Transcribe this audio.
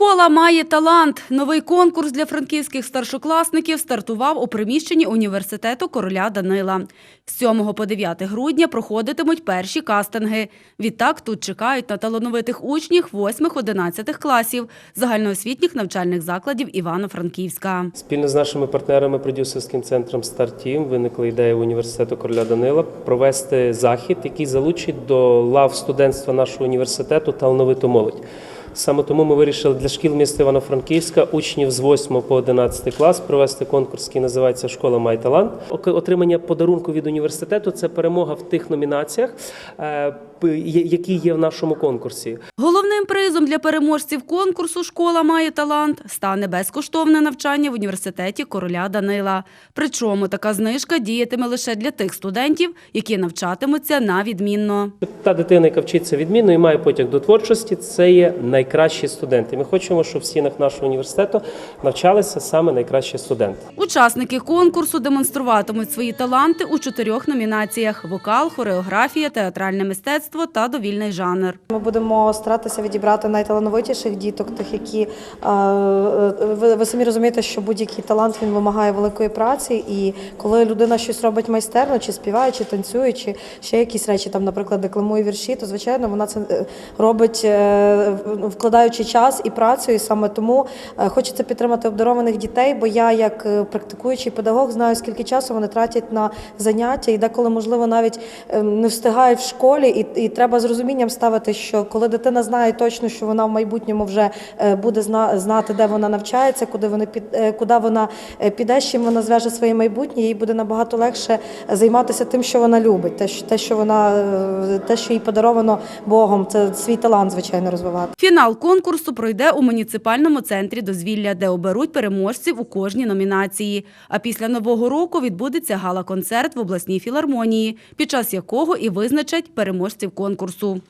Школа має талант. Новий конкурс для франківських старшокласників стартував у приміщенні університету короля Данила. З 7 по 9 грудня проходитимуть перші кастинги. Відтак тут чекають на талановитих учнів 8-11 класів загальноосвітніх навчальних закладів Івано-Франківська. Спільно з нашими партнерами продюсерським центром «Стартім» виникла ідея університету короля Данила провести захід, який залучить до лав студентства нашого університету талановиту молодь. Саме тому ми вирішили для шкіл міста Івано-Франківська учнів з 8 по 11 клас провести конкурс, який називається Школа має талант. Отримання подарунку від університету це перемога в тих номінаціях, е, які є в нашому конкурсі. Головним призом для переможців конкурсу Школа має талант стане безкоштовне навчання в університеті короля Данила. Причому така знижка діятиме лише для тих студентів, які навчатимуться на відмінно. Та дитина, яка вчиться відмінно і має потяг до творчості, це є найкращі студенти. Ми хочемо, щоб в стінах нашого університету навчалися саме найкращі студенти. Учасники конкурсу демонструватимуть свої таланти у чотирьох номінаціях: вокал, хореографія, театральне мистецтво та довільний жанр. Ми будемо старатися відібрати найталановитіших діток, тих, які е, е, ви, ви самі розумієте, що будь-який талант він вимагає великої праці. І коли людина щось робить майстерно, чи співає, чи танцює, чи ще якісь речі, там, наприклад, декламує вірші, то звичайно вона це е, робить, вкладаючи час і працю. І саме тому е, хочеться підтримати обдарованих дітей, бо я, як е, практикуючий педагог, знаю, скільки часу вони тратять на заняття, і деколи, можливо, навіть е, не встигають в школі, і, і треба з розумінням ставити, що коли дитина знає точно, що вона в майбутньому вже е, буде знати, де вона навчається, куди вона під куди вона піде, з чим вона зв'яже своє майбутнє, їй буде набагато легше займатися тим, що вона любить, те, що те, що вона те, що їй подаровано Богом, це свій талант, звичайно, розвивати. Фінал конкурсу пройде у муніципальному центрі дозвілля, де оберуть переможців у кожній номінації. А після нового року відбудеться гала-концерт в обласній філармонії, під час якого і визначать переможців конкурсу.